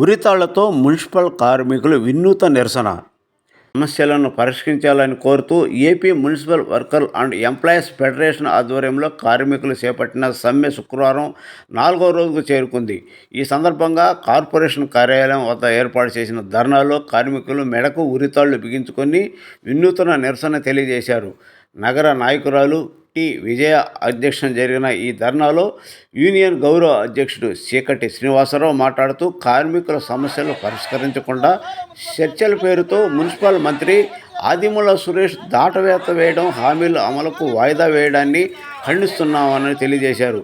ఉరితాళ్ళతో municipal కార్మికులు వినూత్న నిరసన. సమస్యలను పరిష్కరించాలని కోరుతూ AP municipal worker and employees federation ఆధ్వర్యంలో కార్మికులు చేపట్టిన సమ్మె శుక్రవారం నాలుగో రోజుకు చేరుకుంది. ఈ సందర్భంగా కార్పొరేషన్ కార్యాలయం వద్ద ఏర్పాటు చేసిన ధర్నాలో కార్మికులు మెడకు ఉరితాళ్ళు బిగించుకొని వినూత్న నిరసన తెలియజేశారు. నగర నాయకురాలు టి విజయ అధ్యక్షన జరిగిన ఈ ధర్నాలో యూనియన్ గౌరవ అధ్యక్షుడు చీకటి శ్రీనివాసరావు మాట్లాడుతూ కార్మికుల సమస్యలు పరిష్కరించకుండా చర్చల పేరుతో మున్సిపల్ మంత్రి ఆదిమూల సురేష్ దాటవేత వేయడం హామీల అమలుకు వాయిదా వేయడాన్ని ఖండిస్తున్నామని తెలియజేశారు.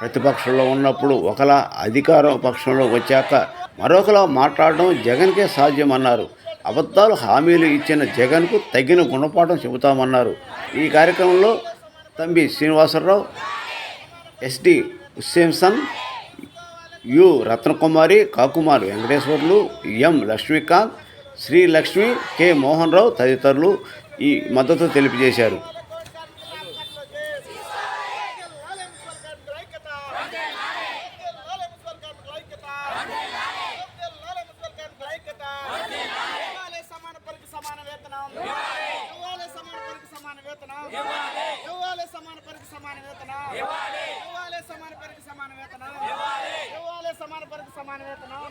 ప్రతిపక్షంలో ఉన్నప్పుడు ఒకలా అధికార పక్షంలో వచ్చాక మరొకలా మాట్లాడడం జగన్కే సాధ్యమన్నారు. అబద్ధాలు హామీలు ఇచ్చిన జగన్కు తగిన గుణపాఠం చెబుతామన్నారు. ఈ కార్యక్రమంలో తంబి శ్రీనివాసరావు ఎస్డి హుస్సేన్సన్ యు రత్నకుమారి కాకుమార్ వెంకటేశ్వర్లు ఎం లక్ష్మీకాంత్ శ్రీలక్ష్మి కె మోహన్ రావు తదితరులు ఈ మద్దతు తెలియజేశారు. want to open all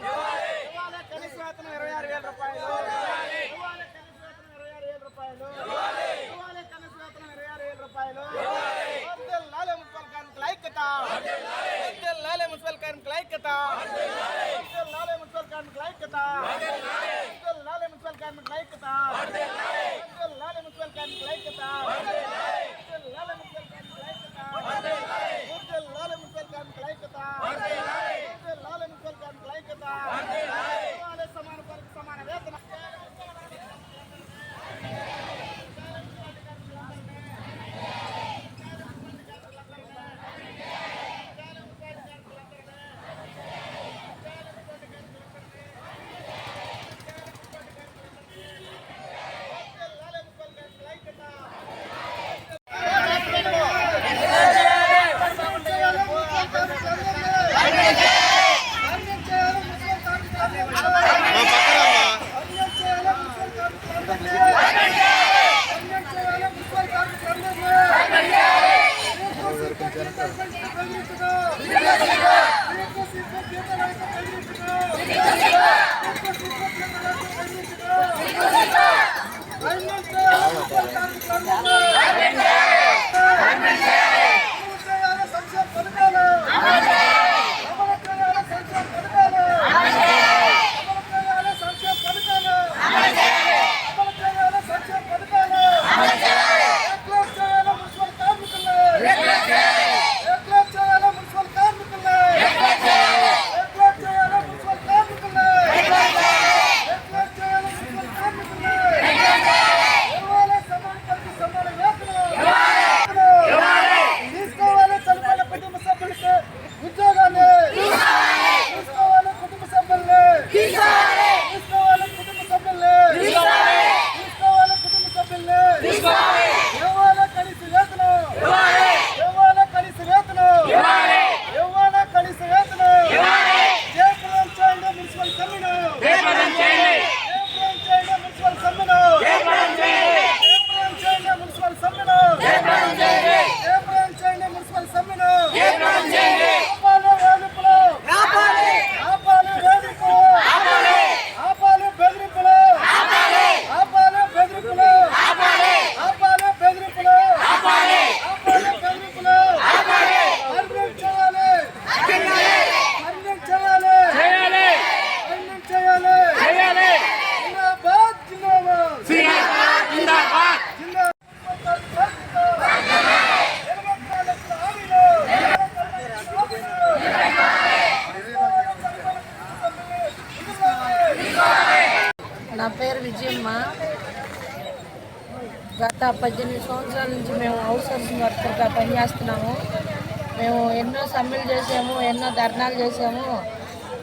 ధర్నాలు చేసాము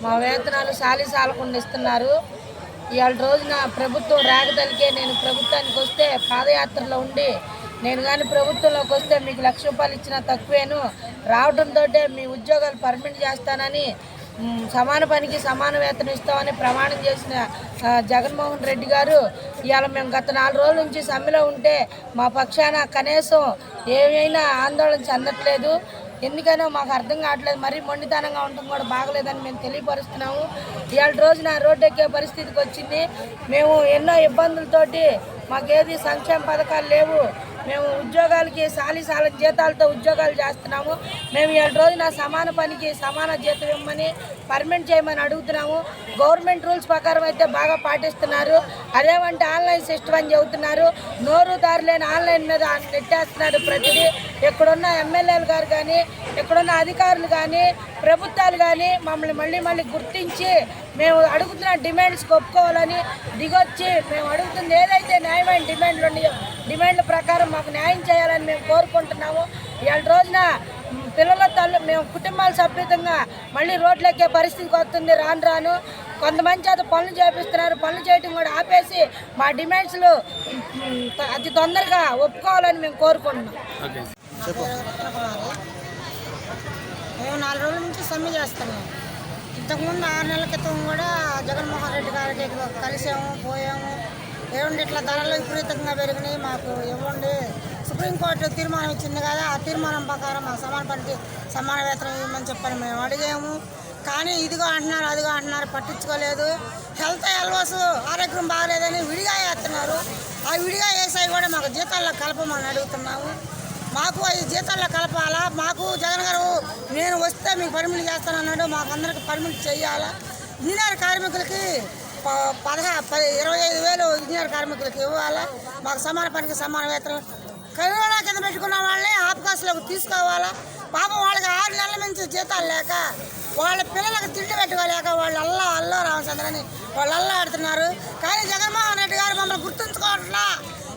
మా వేతనాలు సాలి సాలకుండా ఇస్తున్నారు. ఇవాళ రోజున ప్రభుత్వం రాగదలికే నేను ప్రభుత్వానికి వస్తే పాదయాత్రలో ఉండి నేను కానీ ప్రభుత్వంలోకి వస్తే మీకు లక్ష రూపాయలు ఇచ్చినా తక్కువేను. రావడంతో మీ ఉద్యోగాలు పర్మిట్ చేస్తానని సమాన పనికి సమాన వేతనం ఇస్తామని ప్రమాణం చేసిన జగన్మోహన్ రెడ్డి గారు ఇవాళ మేము గత నాలుగు రోజుల నుంచి సమ్మెలో ఉంటే మా పక్షాన కనీసం ఏమైనా ఆందోళన చెందట్లేదు. ఎందుకనో మాకు అర్థం కావట్లేదు. మరీ మొండితనంగా ఉండటం కూడా బాగలేదని మేము తెలియపరుస్తున్నాము. ఇవాళ రోజున రోడ్డు ఎక్కే పరిస్థితికి వచ్చింది. మేము ఎన్నో ఇబ్బందులతోటి మాకేది సంక్షేమ పథకాలు లేవు. మేము ఉద్యోగాలకి సాలి సాల జీతాలతో ఉద్యోగాలు చేస్తున్నాము. మేము ఏడు రోజున సమాన పనికి సమాన జీతం ఇవ్వమని పర్మనెంట్ చేయమని అడుగుతున్నాము. గవర్నమెంట్ రూల్స్ ప్రకారం అయితే బాగా పాటిస్తున్నారు. అదేమంటే ఆన్లైన్ సిస్టమ్ అని చెబుతున్నారు. నోరు దారి లేని ఆన్లైన్ మీద నెట్టేస్తున్నారు ప్రతిదీ. ఎక్కడున్న ఎమ్మెల్యేలు గారు కానీ ఎక్కడున్న అధికారులు కానీ ప్రభుత్వాలు కానీ మమ్మల్ని మళ్ళీ మళ్ళీ గుర్తించి మేము అడుగుతున్న డిమాండ్స్కి ఒప్పుకోవాలని దిగొచ్చి మేము అడుగుతుంది ఏదైతే న్యాయమైన డిమాండ్లు ఉన్నాయో డిమాండ్ల ప్రకారం మాకు న్యాయం చేయాలని మేము కోరుకుంటున్నాము. ఇవాళ రోజున పిల్లల తల్లి మేము కుటుంబాల సభ్యుతంగా మళ్ళీ రోడ్లు ఎక్కే పరిస్థితికి వస్తుంది రాను రాను. కొంతమంది చేత పనులు చేపిస్తున్నారు పనులు చేయటం కూడా ఆపేసి మా డిమాండ్స్లు అతి తొందరగా ఒప్పుకోవాలని మేము కోరుకుంటున్నాం. మేము నాలుగు రోజుల నుంచి సమ్మె చేస్తున్నాం. ఇంతకుముందు ఆరు నెలల క్రితం కూడా జగన్మోహన్ రెడ్డి గారికి కలిసాము పోయాము. ఏమండి ఇట్లా ధరలు విపరీతంగా పెరిగినాయి. మాకు ఇవ్వండి. సుప్రీంకోర్టు తీర్మానం ఇచ్చింది కదా ఆ తీర్మానం ప్రకారం మాకు సమాన పనికి సమాన వేతనం ఇవ్వమని చెప్పని మేము అడిగాము. కానీ ఇదిగో అంటున్నారు అదిగో అంటున్నారు పట్టించుకోలేదు. హెల్త్ ఎల్వస్ ఆరోగ్యం బాగాలేదని విడిగా వేస్తున్నారు. ఆ విడిగా వేసాయి కూడా మాకు జీతాల్లో కలపమని అడుగుతున్నాము. మాకు ఈ జీతాల్లో కలపాలా? మాకు జగన్ గారు నేను వస్తే మీకు పర్మిట్ చేస్తానన్నాడు మాకు అందరికి పర్మిట్ చేయాలా? ఇంజనీర్ కార్మికులకి ప- పదహా పది ఇరవై ఐదు వేలు ఇంజనీర్ కార్మికులకి ఇవ్వాలా? మాకు సమాన పనికి సమాన వేతనం. కరోనా కింద పెట్టుకున్న వాళ్ళని ఆపకాశలోకి తీసుకోవాలా? పాపం వాళ్ళకి ఆరు నెలల నుంచి జీతాలు లేక వాళ్ళ పిల్లలకు తిండి పెట్టుకోలేక వాళ్ళు అల్లా అల్లా రామచంద్రని వాళ్ళు అల్లా ఆడుతున్నారు. కానీ జగన్మోహన్ రెడ్డి గారు మమ్మల్ని గుర్తుంచుకోవట్లా?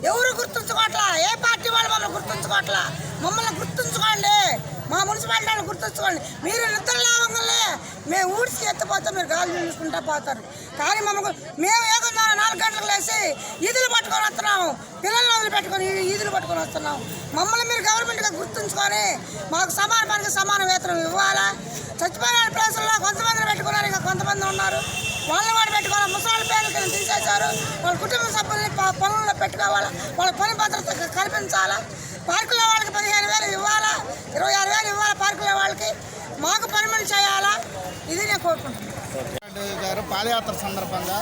ఎవరు గుర్తుంచుకోవట్లా? ఏ పార్టీ వాళ్ళు మమ్మల్ని గుర్తుంచుకోవట్లా? మమ్మల్ని గుర్తుంచుకోండి. మా మున్సిపాలిటీ వాళ్ళు గుర్తుంచుకోండి. మీరు నిద్ర లేవగానే మేము ఊడ్చి ఎత్తిపోతే మీరు గాలి చూసుకుంటా పోతారు. కానీ మమ్మల్ని మేము ఏదో నాలుగు గంటలకు లేసి ఈదులు పట్టుకొని వస్తున్నాము. పిల్లల్ని వదిలిపెట్టుకొని పెట్టుకొని ఈదులు పట్టుకొని వస్తున్నాము. మమ్మల్ని మీరు గవర్నమెంట్గా గుర్తుంచుకొని మాకు సమాన పనికి సమాన వేతనం ఇవ్వాలా? చచ్చిపోయిన ప్లేసుల్లో కొంతమందిని పెట్టుకున్నారు. ఇంకా కొంతమంది ఉన్నారు. వాళ్ళని కూడా పెట్టుకోవాలి? ముసలి వాళ్ళ కుటుంబ సభ్యుల్ని పనుల్లో పెట్టుకోవాలా? వాళ్ళ పని భద్రత కల్పించాలా? పార్కులో వాళ్ళకి పదిహేను వేలు ఇవ్వాలా? ఇరవై ఆరు వేలు ఇవ్వాలా పార్కులో వాళ్ళకి? మాకు పనులు చేయాలా? ఇది నేను కోరుకుంటున్నాను. గారు పాదయాత్ర సందర్భంగా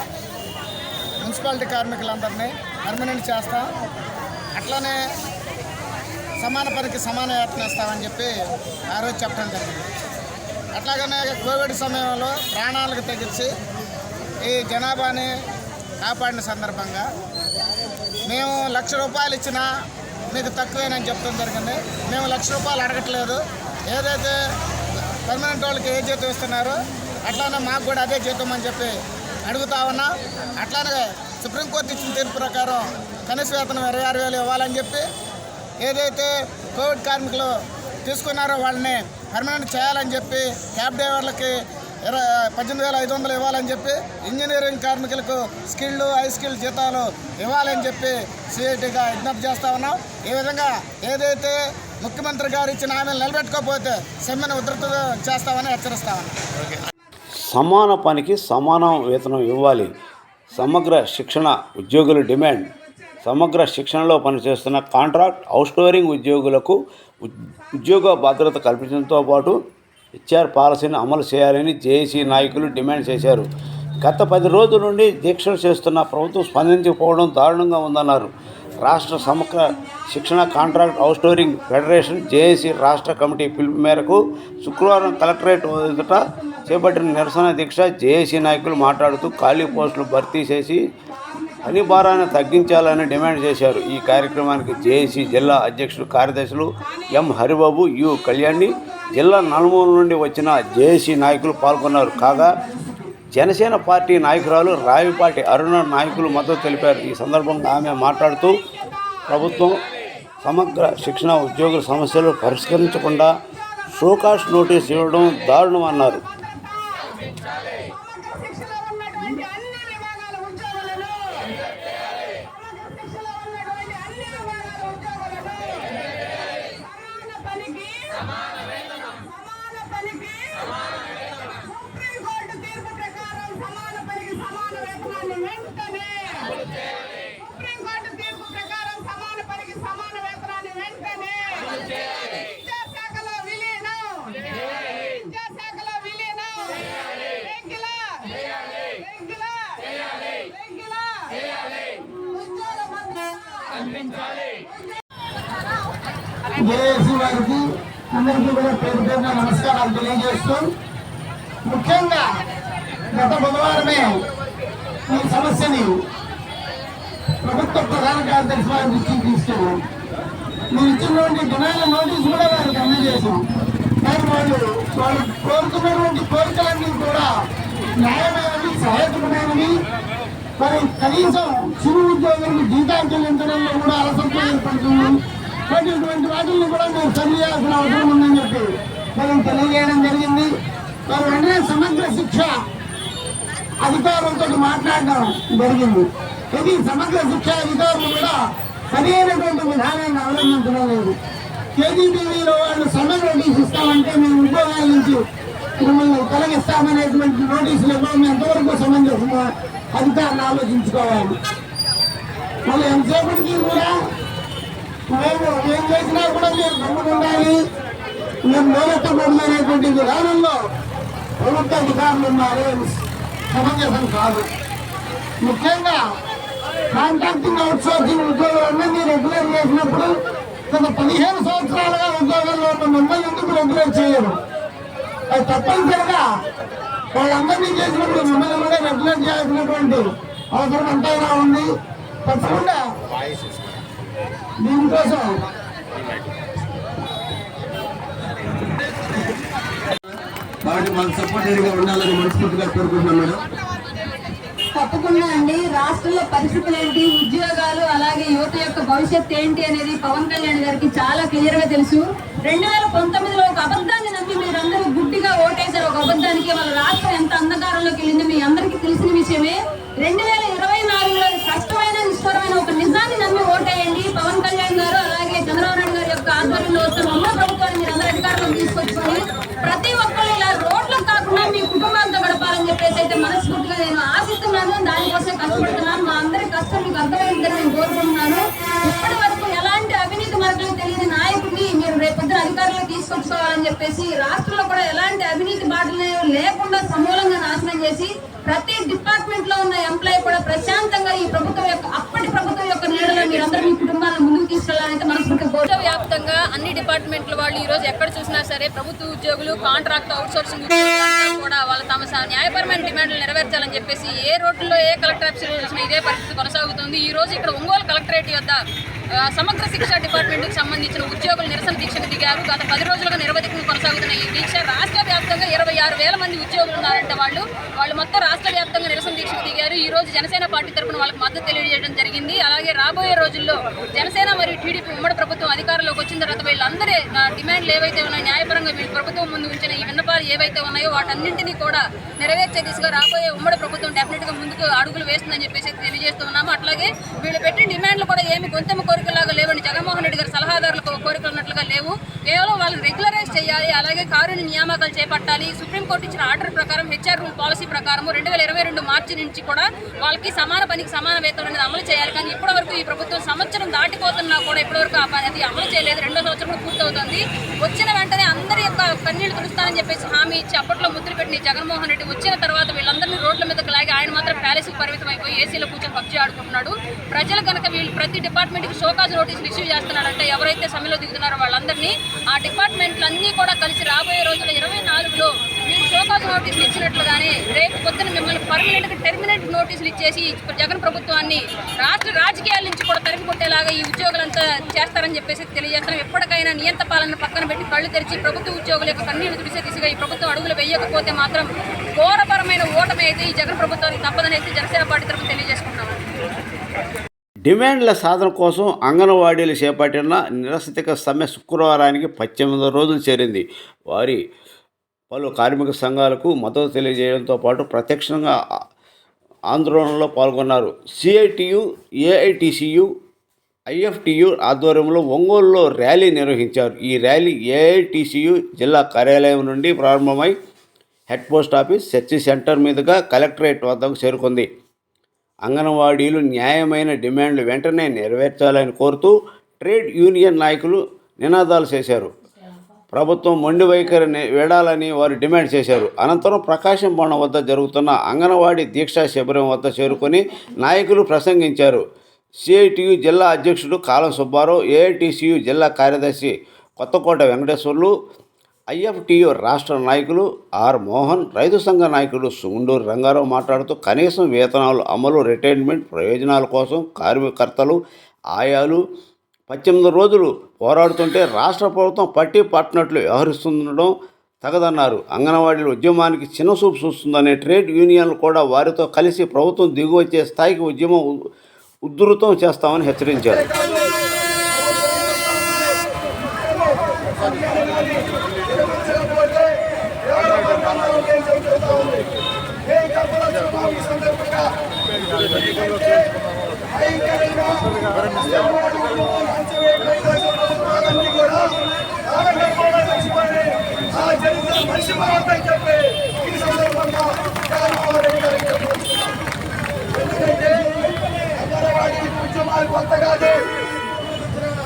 మున్సిపాలిటీ కార్మికులందరినీ పర్మనెంట్ చేస్తాం. అట్లనే సమాన పనికి సమాన వేతనం ఇస్తామని చెప్పి ఆ రోజు చెప్పడం జరిగింది. అట్లాగనే కోవిడ్ సమయంలో ప్రాణాలకు తెగించి ఈ జనాభాని కాపాడిన సందర్భంగా మేము లక్ష రూపాయలు ఇచ్చినా మీకు తక్కువేనని చెప్తాం జరిగింది. మేము లక్ష రూపాయలు అడగట్లేదు. ఏదైతే పర్మనెంట్ వాళ్ళకి ఏ జీతం ఇస్తున్నారో అట్లానే మాకు కూడా అదే జీతం అని చెప్పి అడుగుతా ఉన్నా. అట్లానే సుప్రీంకోర్టు ఇచ్చిన తీర్పు ప్రకారం కనీస వేతనం ఇరవై ఆరు వేలు ఇవ్వాలని చెప్పి ఏదైతే కోవిడ్ కార్మికులు తీసుకున్నారో వాళ్ళని పర్మనెంట్ చేయాలని చెప్పి క్యాబ్ డ్రైవర్లకి ఇరవై పద్దెనిమిది వేల ఐదు వందలు ఇవ్వాలని చెప్పి ఇంజనీరింగ్ కార్మికులకు స్కిల్డ్ హై స్కిల్ జీతాలు ఇవ్వాలని చెప్పి సిఐటిగా విజ్ఞప్తి చేస్తా ఉన్నాం. ఈ విధంగా ఏదైతే ముఖ్యమంత్రి గారు ఇచ్చిన హామీలు నిలబెట్టుకోకపోతే సమ్మెను ఉధృత చేస్తామని హెచ్చరిస్తా ఉన్నాం. సమాన పనికి సమానం వేతనం ఇవ్వాలి. సమగ్ర శిక్షణ ఉద్యోగుల డిమాండ్. సమగ్ర శిక్షణలో పనిచేస్తున్న కాంట్రాక్ట్ అవుట్స్టోరింగ్ ఉద్యోగులకు ఉద్యోగ భద్రత కల్పించడంతో పాటు హెచ్ఆర్ పాలసీని అమలు చేయాలని జేఏసీ నాయకులు డిమాండ్ చేశారు. గత పది రోజుల నుండి దీక్షలు చేస్తున్న ప్రభుత్వం స్పందించకపోవడం దారుణంగా ఉందన్నారు. రాష్ట్ర సమగ్ర శిక్షణ కాంట్రాక్ట్ అవుట్స్టోరింగ్ ఫెడరేషన్ జేఏసీ రాష్ట్ర కమిటీ పిలుపు మేరకు శుక్రవారం కలెక్టరేట్ ఎదుట చేపట్టిన నిరసన దీక్ష జేఏసీ నాయకులు మాట్లాడుతూ ఖాళీ పోస్టులు భర్తీ చేసి పని భారాన్ని తగ్గించాలని డిమాండ్ చేశారు. ఈ కార్యక్రమానికి జేఏసీ జిల్లా అధ్యక్షులు కార్యదర్శులు ఎం హరిబాబు యు కళ్యాణి జిల్లా నలుమూల నుండి వచ్చిన జేఏసీ నాయకులు పాల్గొన్నారు. కాగా జనసేన పార్టీ నాయకురాలు రావిపాటి అరుణ నాయకులు మద్దతు తెలిపారు. ఈ సందర్భంగా ఆమె మాట్లాడుతూ ప్రభుత్వం సమగ్ర శిక్షణ ఉద్యోగుల సమస్యలు పరిష్కరించకుండా షోకాష్ నోటీస్ ఇవ్వడం దారుణం అన్నారు శిక్షలో ఉన్నటువంటి అన్ని విభాగాల ఉద్యోగులను శిక్షలో ఉన్నటువంటి అన్ని విభాగాల ఉద్యోగులను సమాన పనికి సమాన పనికి సుప్రీం జేఏసీ వారికి అందరికీ కూడా పేరు పేరున నమస్కారాలు తెలియజేస్తూ ముఖ్యంగా గత బుధవారమే ఈ సమస్యని ప్రభుత్వ ప్రధాన కార్యదర్శి వారి దృష్టికి తీసుకెళ్ళాం. మీరు ఇచ్చినటువంటి డిమాండ్ నోటీస్ కూడా వారికి అందజేశాం. కానీ వాళ్ళు వాళ్ళు కోరుతున్నటువంటి కోరికలన్నీ కూడా న్యాయమైనవి సహేతుకమైనవి మరి కనీసం చిరు ఉద్యోగులకు జీతాలు చెల్లించడంలో కూడా అలసత్వం ఏర్పడుతుంది. మరి ఇటువంటి వాటిని కూడా మీరు సరి చేయాల్సిన అవసరం ఉందని చెప్పి మనం తెలియజేయడం జరిగింది. మరి వెంటనే సమగ్ర శిక్ష అధికారులతో మాట్లాడడం జరిగింది. ఇది సమగ్ర శిక్ష అధికారులు కూడా సరైనటువంటి విధానాన్ని అవలంబించడం లేదు. కేజీటీవీలో వాళ్ళు సమగ్ర నోటీస్ ఇస్తామంటే మేము ఉద్యోగాల నుంచి మిమ్మల్ని తొలగిస్తామనేటువంటి నోటీసులు ఇవ్వడం ఎంతవరకు సమంజసమో అధికారులు ఆలోచించుకోవాలి. మళ్ళీ ఎంతసేపటికి కూడా మేము ఏం చేసినా కూడా మీరు గమ్మున ఉండాలి మేము మూలెత్తకూడదు అనేటువంటి విధానంలో ప్రభుత్వ అధికారులు ఉన్నారు. సమంజసం కాదు. ముఖ్యంగా కాంట్రాక్టింగ్ అవుట్ సోర్సింగ్ ఉద్యోగులన్నీ రెగ్యులర్ చేసినప్పుడు గత పదిహేను సంవత్సరాలుగా ఉద్యోగాల్లో ఉన్న మిమ్మల్ని ఎందుకు రెగ్యులర్ చేయరు? అది తప్పనిసరిగా వాళ్ళందరినీ చేసినప్పుడు మిమ్మల్ని కూడా రెగ్యులర్ చేయాల్సినటువంటి అవసరం ఎంతైనా ఉంది. తప్పకుండా దీనికోసం కాబట్టి మాకు సపోర్టెడ్గా ఉండాలని మనస్ఫూర్తిగా కోరుకుంటున్నాం మేడం. తప్పకుండా అండి. రాష్ట్రంలో పరిస్థితులు ఏంటి? ఉద్యోగాలు అలాగే యువత యొక్క భవిష్యత్ ఏంటి అనేది పవన్ కళ్యాణ్ గారికి చాలా క్లియర్గా తెలుసు. రెండు వేల పంతొమ్మిదిలో ఒక అబద్ధాన్ని నమ్మి మీరందరూ గుడ్డిగా ఒక అబద్ధానికి వాళ్ళ రాష్ట్రం ఎంత అంధకారంలోకి వెళ్ళింది మీ అందరికీ తెలిసిన విషయమే. రెండు వేల ఇరవై నాలుగులో కష్టమైన నిష్ఠురమైన ఒక నిజాన్ని నమ్మి ఓటేయండి. పవన్ కళ్యాణ్ గారు అలాగే చంద్రబాబు నాయుడు గారి యొక్క ఆధ్వర్యంలో వస్తున్న అమ్మ ప్రభుత్వాన్ని మీరు అందరూ అధికారంలో తీసుకొచ్చుకొని ప్రతి ఒక్కరు ఇలా రోడ్లకు కాకుండా మీ కుటుంబాలతో గడపాలని చెప్పేసి అయితే మనస్ఫూర్తిగా నేను ఆశిస్తున్నాను. దానికోసం కష్టపడుతున్నాను. మా అందరి కష్టం మీకు అర్థమైందని తీసుకొచ్చుకోవాలని చెప్పేసి రాష్ట్రంలో కూడా ఎలాంటి అవినీతి బాటలు లేకుండా సమూలంగా నాశనం చేసి ప్రతి డిపార్ట్మెంట్లో ఉన్న ఎంప్లాయీ కూడా ప్రశాంతంగా ఈ ప్రభుత్వం యొక్క అప్పటి ప్రభుత్వం యొక్క నీడలో మీరందరూ మీ కుటుంబాలను ముందుకు తీసుకెళ్ళాలంటే అయితే మనస్ఫూర్తిగా వ్యాప్తంగా అన్ని డిపార్ట్మెంట్ల వాళ్ళు ఈ రోజు ఎక్కడ చూసినా సరే ప్రభుత్వ ఉద్యోగులు కాంట్రాక్ట్ అవుట్ సోర్సింగ్ కూడా వాళ్ళ తమ స- న్యాయపరమైన డిమాండ్లు నెరవేర్చాలని చెప్పేసి ఏ రోడ్లలో ఏ కలెక్టర్ ఆఫీసులు ఇదే పరిస్థితి కొనసాగుతుంది. ఈ రోజు ఇక్కడ ఒంగోలు కలెక్టరేట్ యొక్క సమగ్ర శిక్షా డిపార్ట్మెంట్కి సంబంధించిన ఉద్యోగులు నిరసన దీక్షకు దిగారు. గత పది రోజులుగా నిరవధికంగా కొనసాగుతున్న ఈ దీక్ష రాష్ట్ర వ్యాప్తంగా ఇరవై ఆరు వేల మంది ఉద్యోగులు ఉన్నారంటే వాళ్ళు. వాళ్ళు మొత్తం రాష్ట్ర వ్యాప్తంగా నిరసన దీక్షకు దిగారు. ఈ రోజు జనసేన పార్టీ తరఫున వాళ్ళకి మద్దతు తెలియజేయడం జరిగింది. అలాగే రాబోయే రోజుల్లో జనసేన మరియు టీడీపీ ఉమ్మడి ప్రభుత్వం అధికారంలోకి వచ్చిన తర్వాత వీళ్ళందరూ డిమాండ్లు ఏవైతే ఉన్నాయో న్యాయపరంగా వీళ్ళు ప్రభుత్వం ముందు ఉంచిన ఈ విన్నపాలు ఏవైతే ఉన్నాయో వాటన్నింటినీ కూడా నెరవేర్చే దిశగా రాబోయే ఉమ్మడి ప్రభుత్వం డెఫినెట్గా ముందుకు అడుగులు వేస్తుందని చెప్పేసి తెలియజేస్తూ ఉన్నాము. అట్లాగే వీళ్ళు పెట్టిన డిమాండ్లు కూడా ఏమి గొంతెమ్మ కోరికలాగా లేవని జగన్మోహన్ రెడ్డి గారు సలహాదారులకు కోరికలు ఉన్నట్లుగా లేవు. కేవలం వాళ్ళని రెగ్యులరైజ్ చేయాలి అలాగే కారుని నియామకాలు చేపట్టాలి. సుప్రీంకోర్టు ఇచ్చిన ఆర్డర్ ప్రకారం హెచ్ఆర్ రూల్ పాలసీ ప్రకారం రెండు వేల ఇరవై రెండు మార్చి నుంచి కూడా వాళ్ళకి సమాన పనికి సమాన వేతనం అనేది అమలు చేయాలి. కానీ ఇప్పటి వరకు ఈ ప్రభుత్వం సంవత్సరం దాటిపోతున్నా కూడా ఇప్పటివరకు ఆ పని అది అమలు చేయలేదు. రెండో సంవత్సరం కూడా పూర్తవుతుంది. వచ్చిన వెంటనే అందరి యొక్క కన్నీళ్ళు తుడుస్తానని చెప్పేసి హామీ ఇచ్చి అప్పట్లో ముద్ర పెట్టిన జగన్మోహన్ రెడ్డి వచ్చిన తర్వాత వీళ్ళందరినీ రోడ్ల మీదకి లాగి ఆయన మాత్రం ప్యాలెస్కి పరిమితం అయిపోయి ఏసీలో కూర్చొని పబ్జీ ఆడుకుంటున్నాడు. ప్రజలు కనుక వీళ్ళు ప్రతి డిపార్ట్మెంట్కి షోకాజ్ నోటీసులు ఇష్యూ చేస్తున్నారంటే ఎవరైతే సమ్మెలో దిగుతున్నారో వాళ్ళందరినీ ఆ డిపార్ట్మెంట్లు అన్నీ కూడా కలిసి రాబోయే రోజుల్లో ఇరవై నాలుగులో మీరు షోకాజ్ నోటీసులు ఇచ్చినట్లుగానే రేపు పొద్దున మిమ్మల్ని పర్మనెంట్గా టెర్మినేట్ నోటీసులు ఇచ్చేసి జగన్ ప్రభుత్వాన్ని రాష్ట్ర రాజకీయాల నుంచి కూడా తరిమి కొట్టేలాగా ఈ ఉద్యోగులంతా చేస్తారని చెప్పేసి తెలియజేస్తాం ఎప్పటికైనా నియంత పాలన పక్కన పెట్టి కళ్ళు తెరిచి ప్రభుత్వ ఉద్యోగుల యొక్క కన్నీళ్ళు తుడిసే దిశగా ఈ ప్రభుత్వం అడుగులు వేయకపోతే మాత్రం ఘోరపరమైన ఓటమి అయితే ఈ జగన్ ప్రభుత్వానికి తప్పదని అయితే జనసేన పార్టీ తరఫున తెలియజేసుకుంటాం డిమాండ్ల సాధన కోసం అంగన్వాడీలు చేపట్టిన నిరసతిక సమ్మె శుక్రవారానికి పద్దెనిమిది రోజులు చేరింది. వారి పలు కార్మిక సంఘాలకు మద్దతు తెలియజేయడంతో పాటు ప్రత్యక్షంగా ఆందోళనలో పాల్గొన్నారు. సిఐటియు ఏఐటిసియు ఐఎఫ్టియు ఆధ్వర్యంలో ఒంగోలులో ర్యాలీ నిర్వహించారు. ఈ ర్యాలీ ఏఐటిసియు జిల్లా కార్యాలయం నుండి ప్రారంభమై head post office church centre మీదుగా కలెక్టరేట్ వద్దకు చేరుకుంది. అంగన్వాడీలు న్యాయమైన డిమాండ్లు వెంటనే నెరవేర్చాలని కోరుతూ ట్రేడ్ యూనియన్ నాయకులు నినాదాలు చేశారు. ప్రభుత్వం మొండి వైఖరిని వేడాలని వారు డిమాండ్ చేశారు. అనంతరం ప్రకాశం భవనం వద్ద జరుగుతున్న అంగన్వాడీ దీక్షా శిబిరం వద్ద చేరుకొని నాయకులు ప్రసంగించారు. సిఐటియు జిల్లా అధ్యక్షుడు కాలం సుబ్బారావు ఏఐటిసియు జిల్లా కార్యదర్శి కొత్తకోట వెంకటేశ్వర్లు ఐఎఫ్టియు రాష్ట్ర నాయకులు ఆర్ మోహన్ రైతు సంఘ నాయకుడు సుగుండూరు రంగారావు మాట్లాడుతూ కనీసం వేతనాలు అమలు రిటైర్మెంట్ ప్రయోజనాల కోసం కార్యకర్తలు ఆయాలు పద్దెనిమిది రోజులు పోరాడుతుంటే రాష్ట్ర ప్రభుత్వం పట్టి పట్టినట్లు వ్యవహరిస్తుండడం తగదన్నారు. అంగన్వాడీల ఉద్యమానికి చిన్నసూపు చూస్తుందనే ట్రేడ్ యూనియన్లు కూడా వారితో కలిసి ప్రభుత్వం దిగువచ్చే స్థాయికి ఉద్యమం ఉధృతం చేస్తామని హెచ్చరించారు.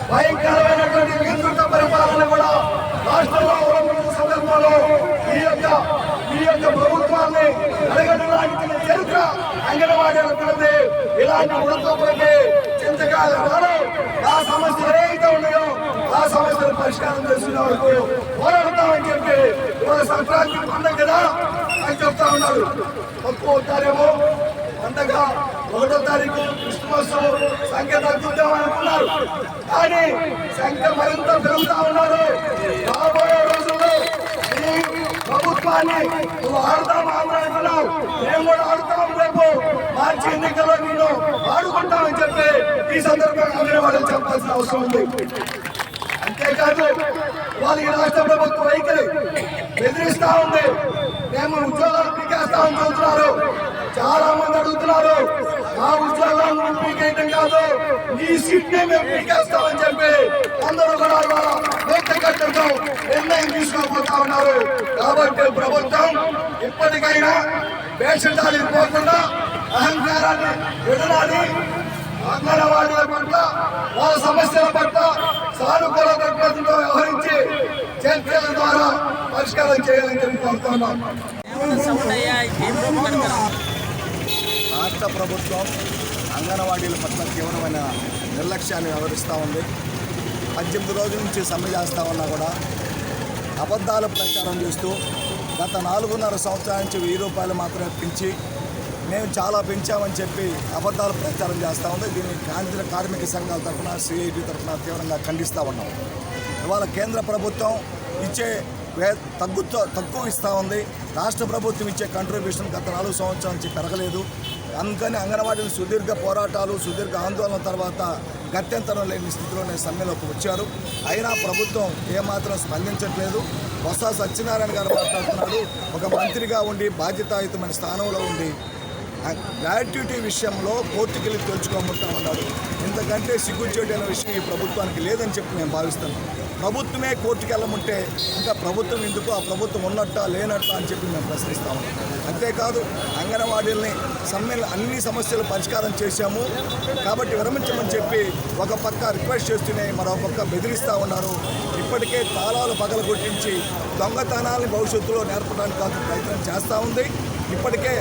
భయంకరమైనటువంటి నియంత్రిత పరిపాలన కూడా రాష్ట్రంలో అవలంబించిన సందర్భంలో ఈ యొక్క ఈ యొక్క ప్రభుత్వాన్ని అడగడానికి చరిత్ర అంగన్వాడీ ఉంటుంది ఇలాంటి ఉడతోపడితే ఇంతకాలం రాను ఆ సమస్యలు ఏదైతే ఉన్నాయో ఆ సమస్యలు పరిష్కారం చేసిన వరకు పోరాడతామని చెప్పి ఇవాళ సంక్రాంతి పండుగ కదా అని చెప్తా ఉన్నారు. తక్కువ తారేమో పండగ ఒకటో తారీఖు క్రిస్మస్ సంఖ్య తగ్గుద్దాం అనుకున్నారు. కానీ సంఖ్య మరింత పెరుగుతా ఉన్నారు. రాబోయే రోజుల్లో ప్రభుత్వాన్ని నువ్వు ఆడుతాం ఆంధ్ర అనుకున్నావు మేము కూడా ఆడుతాం రేపు మార్చి ఎన్నికల్లో నిన్ను ఆడుకుంటామని చెప్పి ఈ సందర్భంగా అందరూ వాళ్ళు చెప్పాల్సిన అవసరం ఉంది. అంతేకాదు వాళ్ళకి రాష్ట్ర ప్రభుత్వ వైఖరి బెదిరిస్తా ఉంది. మేము ఉద్యోగాలు పీకేస్తామని చూస్తున్నారు. చాలా మంది అడుగుతున్నారు మా ఉద్యోగాలను పీకేయటం కాదు నీ సీట్ మేము పీకేస్తామని చెప్పి అందరూ కూడా ఇవాళ వ్యక్తిగతంగా నిర్ణయం చేస్తా ఉన్నారు. కాబట్టి ప్రభుత్వం ఇప్పటికైనా వేషధారికి పోకుండా అహంకారాన్ని విడనాడి అంగన్వాడీల పట్ల వాళ్ళ సమస్యల పట్ల సానుకూల దృక్పథంతో వ్యవహరించి చర్చల ద్వారా పరిష్కారం చేయాలని చెప్పి కోరుతున్నాం రాష్ట్ర ప్రభుత్వం అంగన్వాడీల పట్ల తీవ్రమైన నిర్లక్ష్యాన్ని వ్యవహరిస్తూ ఉంది. పద్దెనిమిది రోజుల నుంచి సమ్మె చేస్తా ఉన్నా కూడా అబద్ధాల ప్రచారం చేస్తూ గత నాలుగున్నర సంవత్సరాల నుంచి వెయ్యి రూపాయలు మాత్రమే పెంచి మేము చాలా పెంచామని చెప్పి అబద్ధాలు ప్రచారం చేస్తూ ఉంది. దీన్ని కాంతి కార్మిక సంఘాల తరఫున సిఐటి తరఫున తీవ్రంగా ఖండిస్తూ ఉన్నాం. ఇవాళ కేంద్ర ప్రభుత్వం ఇచ్చే వే తగ్గుతో తక్కువ ఇస్తూ ఉంది. రాష్ట్ర ప్రభుత్వం ఇచ్చే కంట్రిబ్యూషన్ గత నాలుగు సంవత్సరాల నుంచి పెరగలేదు. అందుకని అంగన్వాడీలు సుదీర్ఘ పోరాటాలు సుదీర్ఘ ఆందోళన తర్వాత గత్యంతరం లేని స్థితిలోనే సమ్మెలోకి వచ్చారు. అయినా ప్రభుత్వం ఏమాత్రం స్పందించట్లేదు. బొత్స సత్యనారాయణ గారు మాట్లాడుతున్నాడు ఒక మంత్రిగా ఉండి బాధ్యతాయుతమైన స్థానంలో ఉండి గ్రాట్యుటీ విషయంలో కోర్టుకెళ్ళి తెలుసుకోమంటా ఉన్నారు ఇంతకంటే సిగ్గుచేటైన విషయం ఈ ప్రభుత్వానికి లేదని చెప్పి నేను భావిస్తాను. ప్రభుత్వమే కోర్టుకు వెళ్ళమంటే ఇంకా ప్రభుత్వం ఎందుకు? ఆ ప్రభుత్వం ఉన్నట్ట లేనట్ట అని చెప్పి మేము ప్రశ్నిస్తాము అంతేకాదు అంగన్వాడీల్ని సమ్మెలు అన్ని సమస్యలు పరిష్కారం చేశాము. కాబట్టి విరమించమని చెప్పి ఒక పక్క రిక్వెస్ట్ చేస్తూనే మరో పక్క బెదిరిస్తూ ఉన్నారు. ఇప్పటికే తాళాలు పగలగొట్టించి దొంగతనాన్ని భవిష్యత్తులో నేర్పడానికి కాదు ప్రయత్నం చేస్తూ ఉంది. ఇప్పటికే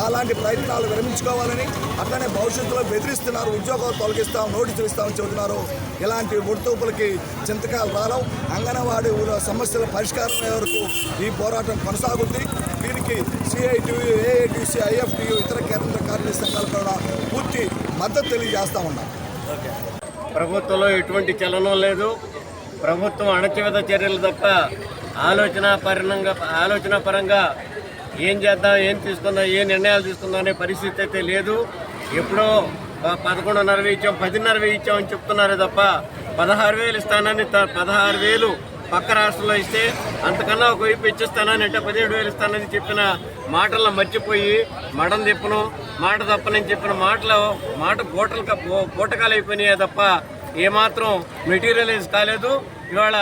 అలాంటి ప్రయత్నాలు విరమించుకోవాలని అట్లనే భవిష్యత్తులో బెదిరిస్తున్నారు ఉద్యోగాలు తొలగిస్తాం నోటీసులు ఇస్తామని చెబుతున్నారు. ఇలాంటి ఒడితూపులకి చింతకాలు రావడం అంగన్వాడీ సమస్యల పరిష్కారం వరకు ఈ పోరాటం కొనసాగుతుంది దీనికి సిఐటియు ఏఐటిసి ఐఎఫ్టియు ఇతర కేంద్ర కార్మిక సంఘాలు కూడా పూర్తి మద్దతు తెలియజేస్తా ఉన్నాం. ప్రభుత్వంలో ఎటువంటి చలనం లేదు. ప్రభుత్వం అణచివేత చర్యలు తప్ప ఆలోచన పరిణంగా ఆలోచన పరంగా ఏం చేద్దాం ఏం తీసుకుందాం ఏ నిర్ణయాలు తీసుకుందాం అనే పరిస్థితి అయితే లేదు. ఎప్పుడో పదకొండున్నర వెయ్యి ఇచ్చాం పదిన్నర వెయ్యి ఇచ్చామని చెప్తున్నారే తప్ప పదహారు వేలు ఇస్తానని త- పదహారు వేలు పక్క రాష్ట్రంలో ఇస్తే అంతకన్నా ఒక వైపు ఇచ్చిస్తానని అంటే పదిహేడు వేలు ఇస్తానని చెప్పిన మాటలను మర్చిపోయి మడం తిప్పను మాట తప్పనని చెప్పిన మాటలు మాట పూటలు పూటకాలు అయిపోయినాయే తప్ప ఏమాత్రం మెటీరియలైజ్ కాలేదు. ఇవాళ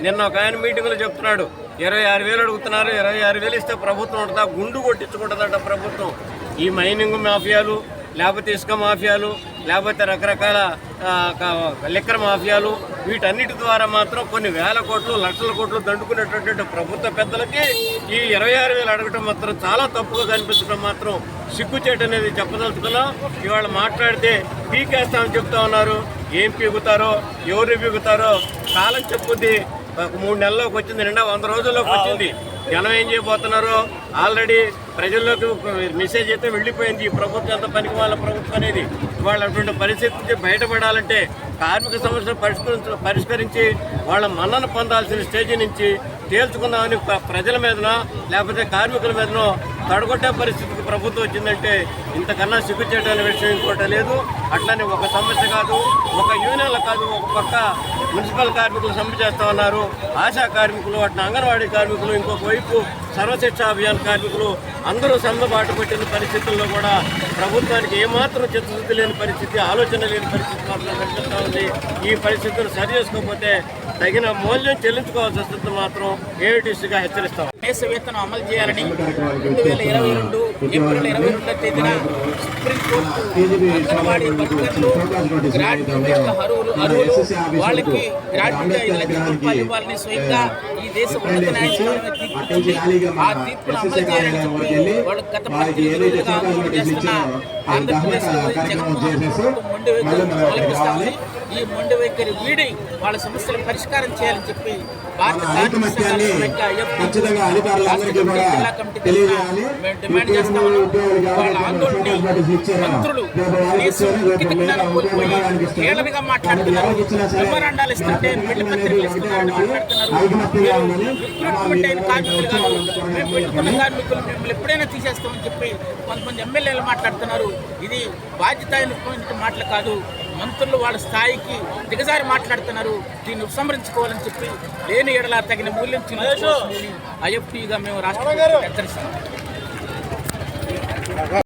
నిన్న ఒక ఆయన మీటింగ్లో చెప్తున్నాడు ఇరవై ఆరు వేలు అడుగుతున్నారు. ఇరవై ఆరు వేలు ఇస్తే ప్రభుత్వం ఉంటుందా? గుండు కొట్టించుకుంటుందట ప్రభుత్వం. ఈ మైనింగ్ మాఫియాలు లేకపోతే ఇసుక మాఫియాలు లేకపోతే రకరకాల ఆ, లిక్కర్ మాఫియాలు వీటన్నిటి ద్వారా మాత్రం కొన్ని వేల కోట్లు లక్షల కోట్లు దండుకునేటటువంటి ప్రభుత్వ పెద్దలకి ఈ ఇరవై ఆరు వేలు అడగటం మాత్రం చాలా తప్పుగా కనిపించడం మాత్రం సిగ్గుచేటు అనేది చెప్పదలుచుకున్నాం. ఇవాళ మాట్లాడితే పీకేస్తామని చెప్తా ఉన్నారు. ఏం పీగుతారో ఎవరు పీగుతారో కాలం చెప్పుద్ది. మూడు నెలల్లోకి వచ్చింది నిండా వంద రోజుల్లోకి వచ్చింది. జనం ఏం చేయబోతున్నారో? ఆల్రెడీ ప్రజల్లోకి మెసేజ్ అయితే వెళ్ళిపోయింది ఈ ప్రభుత్వం ఎంత పనికి వాళ్ళ ప్రభుత్వం అనేది. వాళ్ళ అటువంటి పరిస్థితి నుంచి బయటపడాలంటే కార్మిక సమస్యలు పరిష్కరించ పరిష్కరించి వాళ్ళ మన్నన పొందాల్సిన స్టేజీ నుంచి తేల్చుకుందామని ప్ర- ప్రజల మీదనో లేకపోతే కార్మికుల మీదనో తడగొట్టే పరిస్థితికి ప్రభుత్వం వచ్చిందంటే ఇంతకన్నా సిగ్గు చేయడానికి విషయం ఇంకోటి లేదు. అట్లనే ఒక సమస్య కాదు ఒక యూనియన్లు కాదు ఒక పక్క మున్సిపల్ కార్మికులు సమ్మె చేస్తా ఉన్నారు. ఆశా కార్మికులు అట్లా అంగన్వాడీ కార్మికులు ఇంకొక వైపు సర్వశిక్ష అభియాన్ కార్మికులు అందరూ సందబాటు బాట పట్టిన పరిస్థితుల్లో కూడా ప్రభుత్వానికి ఏమాత్రం చిత్తశుద్ధి లేని పరిస్థితి ఆలోచన లేని పరిస్థితి మాత్రం కనిపిస్తూ ఉంది. ఈ పరిస్థితులు సరి చేసుకోకపోతే తగిన మూల్యం చెల్లించుకోవాల్సి వస్తుంది మాత్రం ఏఐటీసీగా హెచ్చరిస్తాం. కనీస వేతనం అమలు చేయాలని రెండు వేల ఇరవై రెండు ఏప్రిల్ ఇరవై రెండవ తేదీన సుప్రీంకోర్టు అంగన్వాడీ వర్కర్లు గ్రాడ్యుయేట్ యొక్క అర్హులు వాళ్ళకి గ్రాడ్యుయేట్ ఐదు లక్షల రూపాయలు ఇవ్వాలని స్వయంగా దేశ ఉన్నత న్యాయస్థానం తీర్పు ఆ తీర్పును అమలు చేయాలని చెప్పి వాళ్ళు గత పద్దెనిమిది రోజులుగా ఆందోళన చేస్తున్న ఆంధ్రప్రదేశ్ జగన్మోహన్ ప్రభుత్వం మొండి వైఖరి అవలంబిస్తా ఉంది ఈ మొండి వైఖరి వీడి వాళ్ళ సమస్యల పరిష్కారం చేయాలని చెప్పి భారత జిల్లా కమిటీ. మేము డిమాండ్ చేస్తా ఉన్నాం వాళ్ళ ఆందోళనని మంత్రులు కనీసం లిఖిత జ్ఞానం కోల్పోయి హేళనగా మాట్లాడుతున్నారు? మెమోరాండాలు ఇస్తుంటే పెళ్ళి పత్రికలు ఇస్తున్నారని మాట్లాడుతున్నారు. రిక్రూట్మెంట్ అయిన కార్మికులు కాదు మేము పెట్టుకున్న కార్మికులు మిమ్మల్ని ఎప్పుడైనా తీసేస్తామని చెప్పి కొంతమంది ఎమ్మెల్యేలు మాట్లాడుతున్నారు. ఇది బాధ్యతాయుతమైన మాటలు కాదు. మంత్రులు వాళ్ళ స్థాయికి దిగజారి మాట్లాడుతున్నారు. దీన్ని ఉపసంహరించుకోవాలని చెప్పి లేని ఎడల తగిన మూల్యం ఐఎఫ్టీగా మేము రాష్ట్ర హెచ్చరిస్తున్నాం.